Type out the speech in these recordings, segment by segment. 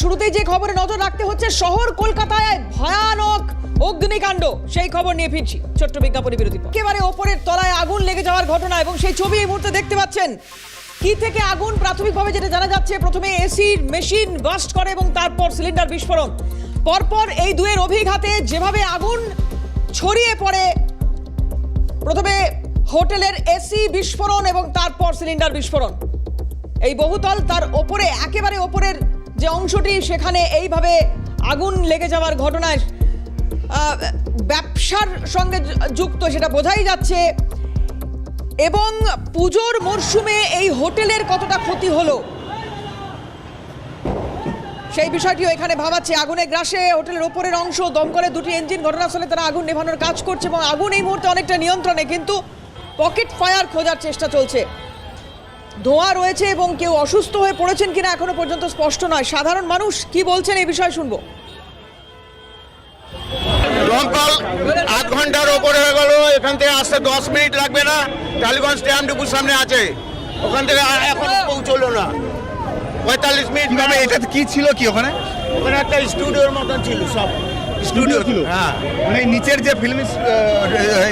শুরুতেই যে খবরে নজর রাখতে হচ্ছে, শহর কলকাতায় ভয়ানক অগ্নিকাণ্ড। সেই খবর নিয়ে ফিরছি ছোট্ট বিজ্ঞাপনী পর। একেবারে ওপরের তলায় আগুন লেগে যাওয়ার ঘটনা এবং সেই ছবি এই মুহূর্তে দেখতে পাচ্ছেন। কি থেকে আগুন প্রাথমিকভাবে যেটা জানা যাচ্ছে, প্রথমে এসির মেশিন বাস্ট করে এবং তারপর সিলিন্ডার বিস্ফোরণ। পরপর এই দুয়ের অভিঘাতে যেভাবে আগুন ছড়িয়ে পড়ে, প্রথমে হোটেলের এসি বিস্ফোরণ এবং তারপর সিলিন্ডার বিস্ফোরণ। এই বহুতল তার ওপরে, একেবারে ওপরের যে অংশটি সেখানে এইভাবে আগুন লেগে যাওয়ার ঘটনায় ব্যবসার সঙ্গে যুক্ত সেটা বোঝাই যাচ্ছে। এবং পুজোর মরশুমে এই হোটেলের কতটা ক্ষতি হলো? সেই বিষয়টিও এখানে ভাবাচ্ছে। আগুনের গ্রাসে হোটেলের ওপরের অংশ, দমকলের দুটি ইঞ্জিন ঘটনাস্থলে তারা আগুন নেভানোর কাজ করছে এবং আগুন এই মুহূর্তে অনেকটা নিয়ন্ত্রণে, কিন্তু পকেট ফায়ার খোঁজার চেষ্টা চলছে। ধোঁয়া রয়েছে এবং কেউ অসুস্থ হয়ে পড়েছেন কিনা এখনও পর্যন্ত স্পষ্ট নয়। সাধারণ মানুষ কি বলছেন এই বিষয়ে শুনব। দমকল আধ ঘণ্টার ওপরে হয়ে গেল এখান থেকে আসতে দশ মিনিট লাগবে না। টালিগঞ্জ স্ট্যাম্প ডিপুর সামনে আছে। ওখান থেকে এখন পৌঁছলো না। পঁয়তাল্লিশ মিনিট হবে এটা কি ছিল কি ওখানে? ওখানে একটা স্টুডিওর মতন ছিল সব। স্টুডিও ছিল হ্যাঁ। মানে নিচের যে ফিল্ম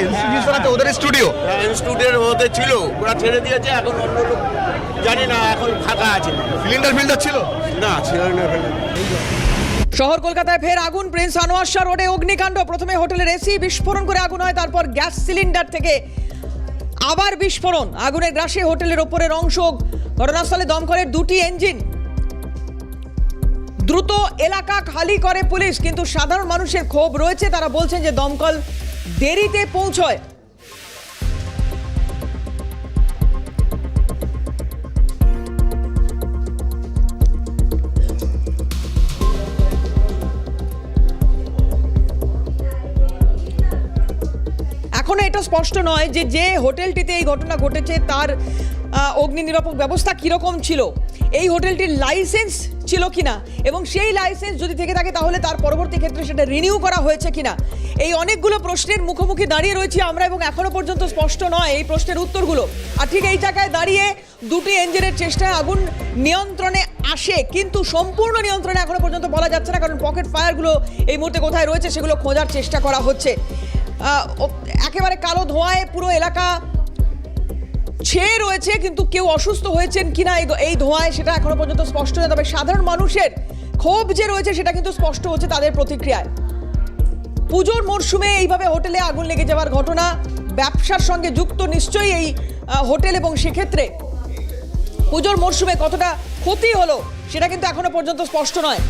ইনস্টিটিউশন আছে ওদের স্টুডিও স্টুডিওর মধ্যে ছিল ওরা ছেড়ে দিয়েছে এখন অন্য লোক জানি না এখন ফাঁকা আছে। সিলিন্ডার ফিল্টার ছিল? না ছিল না শহর কলকাতায় ফের আগুন প্রিন্স আনোয়ার শাহ রোডে অগ্নিকাণ্ড। প্রথমে হোটেলের এসি বিস্ফোরণ করে আগুন হয় তারপর গ্যাস সিলিন্ডার থেকে আবার বিস্ফোরণ। আগুনের গ্রাসে হোটেলের ওপরের অংশ ঘটনাস্থলে দমকলের দুটি ইঞ্জিন দ্রুত এলাকা খালি করে পুলিশ, কিন্তু সাধারণ মানুষের ক্ষোভ রয়েছে। তারা বলছেন যে দমকল দেরিতে পৌঁছয়। এখনও এটা স্পষ্ট নয় যে যে হোটেলটিতে এই ঘটনা ঘটেছে, তার অগ্নি নিরাপক ব্যবস্থা কীরকম ছিল। এই হোটেলটির লাইসেন্স ছিল কিনা? এবং সেই লাইসেন্স যদি থেকে থাকে, তাহলে তার পরবর্তী ক্ষেত্রে সেটা রিনিউ করা হয়েছে কিনা? এই অনেকগুলো প্রশ্নের মুখোমুখি দাঁড়িয়ে রয়েছি আমরা এবং এখনও পর্যন্ত স্পষ্ট নয় এই প্রশ্নের উত্তরগুলো। আর ঠিক এই জায়গায় দাঁড়িয়ে দুটি ইঞ্জিনের চেষ্টায় আগুন নিয়ন্ত্রণে আসে, কিন্তু সম্পূর্ণ নিয়ন্ত্রণে এখনও পর্যন্ত বলা যাচ্ছে না, কারণ পকেট ফায়ারগুলো এই মুহূর্তে কোথায় রয়েছে সেগুলো খোঁজার চেষ্টা করা হচ্ছে। একেবারে কালো ধোঁয়ায় পুরো এলাকা ছেয়ে রয়েছে, কিন্তু কেউ অসুস্থ হয়েছেন কিনা এই ধোঁয়ায় সেটা এখনও পর্যন্ত স্পষ্ট নয়। তবে সাধারণ মানুষের ক্ষোভ যে রয়েছে সেটা কিন্তু স্পষ্ট হচ্ছে তাদের প্রতিক্রিয়ায়। পুজোর মরশুমে এইভাবে হোটেলে আগুন লেগে যাওয়ার ঘটনা, ব্যবসার সঙ্গে যুক্ত নিশ্চয়ই এই হোটেল এবং সেক্ষেত্রে পুজোর মরশুমে কতটা ক্ষতি হলো সেটা কিন্তু এখনও পর্যন্ত স্পষ্ট নয়।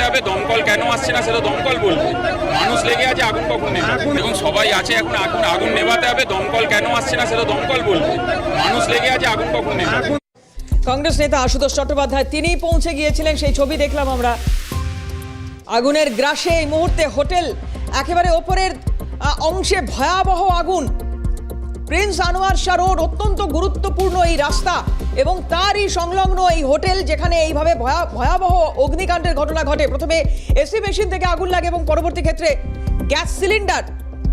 নেভাতে হবে দমকল কেন আসছে না সেটা দমকল বলবে মানুষ লেগে আছে আগুন কখন নেভাবে এখন সবাই আছে এখন আগুন আগুন নেভাতে হবে দমকল কেন আসছে না সেটা দমকল বলবে মানুষ লেগে আছে আগুন কখন নেভাবে কংগ্রেস নেতা আশুতোষ চট্টোপাধ্যায় তিনিই পৌঁছে গিয়েছিলেন সেই ছবি দেখলাম আমরা। আগুনের গ্রাসে এই মুহূর্তে হোটেল একেবারে ওপরের অংশে ভয়াবহ আগুন। প্রিন্স আনোয়ার শাহ রোড অত্যন্ত গুরুত্বপূর্ণ এই রাস্তা। এবং তারই সংলগ্ন এই হোটেল যেখানে এইভাবে ভয়া- ভয়াবহ অগ্নিকাণ্ডের ঘটনা ঘটে। প্রথমে এসি মেশিন থেকে আগুন লাগে এবং পরবর্তী ক্ষেত্রে গ্যাস সিলিন্ডার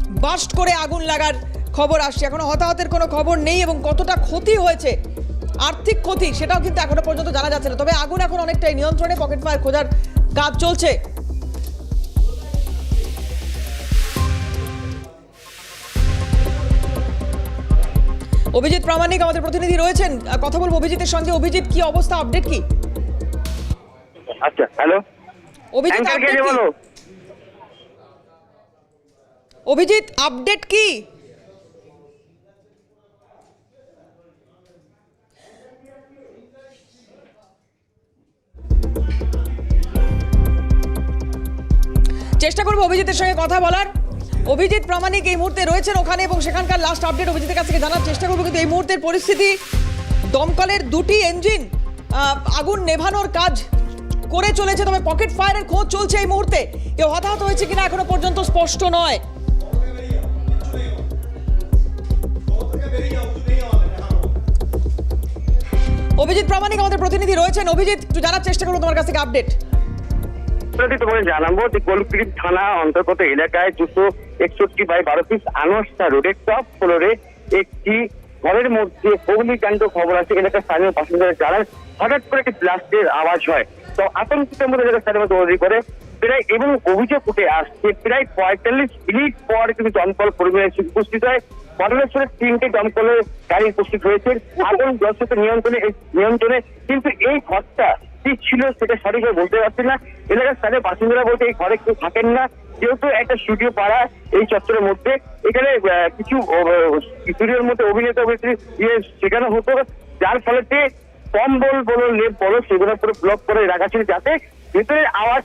বাস্ট করে আগুন লাগার খবর আসছে। এখনও হতাহতের কোনো খবর নেই এবং কতটা ক্ষতি হয়েছে, আর্থিক ক্ষতি সেটাও কিন্তু এখনও পর্যন্ত জানা যাচ্ছে না। তবে আগুন এখন অনেকটাই নিয়ন্ত্রণে, পকেট ফায়ার খোঁজার কাজ চলছে। অভিজিৎ প্রামাণিক আমাদের প্রতিনিধি রয়েছেন। কথা বলব অভিজিতের সঙ্গে। অভিজিৎ কি অবস্থা? আপডেট কি? আচ্ছা হ্যালো অভিজিৎ আপডেট কি অভিজিৎ আপডেট কি? চেষ্টা করব অভিজিতের সঙ্গে কথা বলার। অভিজিৎ প্রামাণিক এই মুহূর্তে রয়েছেন ওখানে এবং সেখানকার লাস্ট আপডেট অভিজিতের কাছ থেকে জানার চেষ্টা করব। কিন্তু এই মুহূর্তের পরিস্থিতি, দমকলের দুটি ইঞ্জিন আগুন নেভানোর কাজ করে চলেছে, তবে পকেট ফায়ারের খোঁজ চলছে এই মুহূর্তে। কেউ হতাহত হয়েছে কিনা এখনও পর্যন্ত স্পষ্ট নয়। অভিজিৎ প্রামাণিক আমাদের প্রতিনিধি রয়েছেন। অভিজিৎ, একটু জানার চেষ্টা করব তোমার কাছ থেকে আপডেট প্রতি তোমাকে জানাব যে গোলপিড় থানা অন্তর্গত এলাকায় দুশো একষট্টি বাই বারো পিস আনোয়ারসা রোডের টপ ফ্লোরে একটি ঘরের মধ্যে অগ্নিকাণ্ড খবর আছে এলাকার স্থানীয় বাসিন্দারা জানান, হঠাৎ করে একটি ব্লাস্টের আওয়াজ হয়। তো আতঙ্কিত মধ্যে এলাকার স্থানীয় তৈরি করে। প্রায় এবং অভিযোগ উঠে আসছে, প্রায় পঁয়তাল্লিশ মিনিট পর কিন্তু দমকল কর্মী এসে উপস্থিত হয়। ঘটনাস্থলে তিনটে দমকলের গাড়ি উপস্থিত হয়েছে। আগুন গ্রস্তকে নিয়ন্ত্রণে নিয়ন্ত্রণে। কিন্তু এই ঘরটা কি ছিল সেটা সঠিকভাবে বলতে পারছি না। এলাকার স্থানীয় বাসিন্দারা বলতে এই ঘরে কেউ থাকেন না। যেহেতু একটা স্টুডিও পাড়া এই চত্বরের মধ্যে। এখানে কিছু স্টুডিওর মধ্যে অভিনেতা অভিনেত্রী ইয়ে শেখানো হতো। যার ফলেতে কম্বল বলো, লেপ বলো, সেগুলো পুরো ব্লক করে রাখা ছিল যাতে ভেতরে আওয়াজ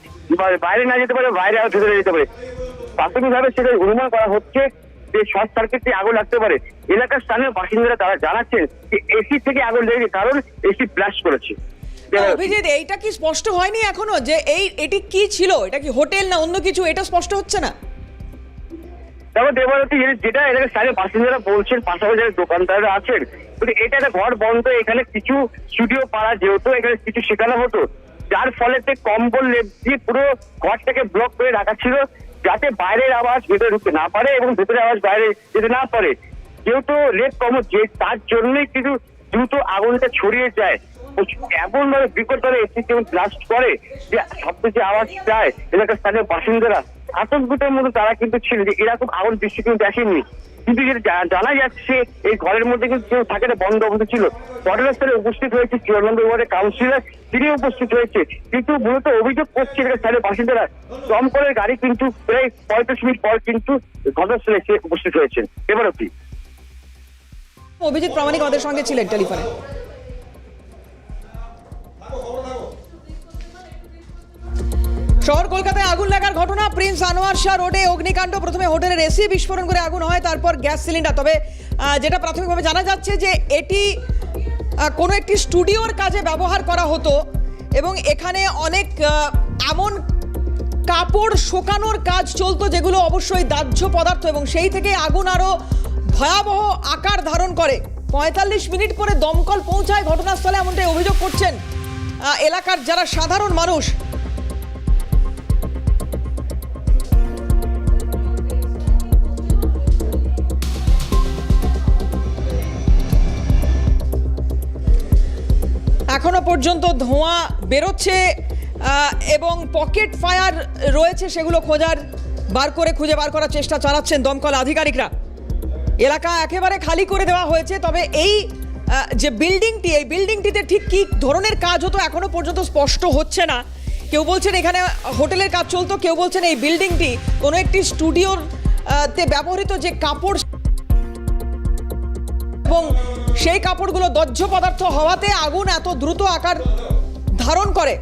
বাইরে না যেতে পারে, বাইরে আওয়াজ ভেতরে যেতে পারে। প্রাথমিকভাবে সেটা অনুমান করা হচ্ছে যে শর্ট সার্কিট আগুন লাগতে পারে এলাকার স্থানীয় বাসিন্দারা তারা জানাচ্ছেন যে এসি থেকে আগুন লেগেছে কারণ এসি ব্লাস্ট করেছে। অভিজিৎ এইটা কি স্পষ্ট হয়নি এখনও যে এই এটি কি ছিল? এটা কি হোটেল না অন্য কিছু? এটা স্পষ্ট হচ্ছে না? তারপর দেবারতী যেটা এলাকার স্থানীয় বাসিন্দারা বলছেন পাশাপাশি যারা দোকানদাররা আছেন কিন্তু এটা একটা ঘর বন্ধ এখানে কিছু স্টুডিও পাড়া যেহেতু এখানে কিছু শেখানো হতো। যার ফলেতে কম্বল লেপ দিয়ে পুরো ঘরটাকে ব্লক করে রাখা ছিল। যাতে বাইরের আওয়াজ ভেতরে ঢুকতে না পারে এবং ভেতরের আওয়াজ বাইরে যেতে না পারে। যেহেতু লেপ কম, যে তার জন্যই কিন্তু দ্রুত আগুনটা ছড়িয়ে যায়। এমন ভাবে বিকট ভাবে এসি কেমন ব্লাস্ট করে যে যে আওয়াজ যায়, এলাকার স্থানীয় বাসিন্দারা আতঙ্কিতের মধ্যে তারা কিন্তু ছিল যে এরকম আগুন দৃশ্য কিন্তু দেখেননি। কিন্তু যেটা জানা যাচ্ছে, এই ঘরের মধ্যে কিন্তু কেউ থাকে না বন্ধ অবস্থা ছিল। ঘটনাস্থলে উপস্থিত হয়েছে চুয়ান্ন ওয়ার্ডের কাউন্সিলর তিনি উপস্থিত হয়েছে। কিন্তু মূলত অভিযোগ করছে স্থানীয় বাসিন্দারা। দমকলের গাড়ি কিন্তু প্রায় পঁয়ত্রিশ মিনিট পর কিন্তু ঘটনাস্থলে এসে উপস্থিত হয়েছেন। এবার অব্দি অভিজিৎ প্রামাণিক আমাদের সঙ্গে ছিলেন টেলিফোনে। শহর কলকাতায় আগুন লাগার ঘটনা। প্রিন্স আনোয়ার শাহ রোডে অগ্নিকাণ্ড। প্রথমে হোটেলের এসি বিস্ফোরণ করে আগুন হয়, তারপর গ্যাস সিলিন্ডার। তবে যেটা প্রাথমিকভাবে জানা যাচ্ছে যে এটি কোনো একটি স্টুডিওর কাজে ব্যবহার করা হতো এবং এখানে অনেক এমন কাপড় শোকানোর কাজ চলতো যেগুলো অবশ্যই দাহ্য পদার্থ এবং সেই থেকে আগুন আরও ভয়াবহ আকার ধারণ করে। পঁয়তাল্লিশ মিনিট পরে দমকল পৌঁছায় ঘটনাস্থলে এমনটাই অভিযোগ করছেন এলাকার যারা সাধারণ মানুষ। এখনও পর্যন্ত ধোঁয়া বেরোচ্ছে এবং পকেট ফায়ার রয়েছে সেগুলো খোঁজার, বার করে খুঁজে বার করার চেষ্টা চালাচ্ছেন দমকল আধিকারিকরা। এলাকা একেবারে খালি করে দেওয়া হয়েছে, তবে এই যে বিল্ডিংটি, এই বিল্ডিংটিতে ঠিক কী ধরনের কাজ হতো এখনও পর্যন্ত স্পষ্ট হচ্ছে না। কেউ বলছেন এখানে হোটেলের কাজ চলতো, কেউ বলছেন এই বিল্ডিংটি কোনো একটি স্টুডিওর তে ব্যবহৃত যে কাপড় এবং সেই কাপড়গুলো দহ্য পদার্থ হওয়াতে আগুন এত দ্রুত আকার ধারণ করে।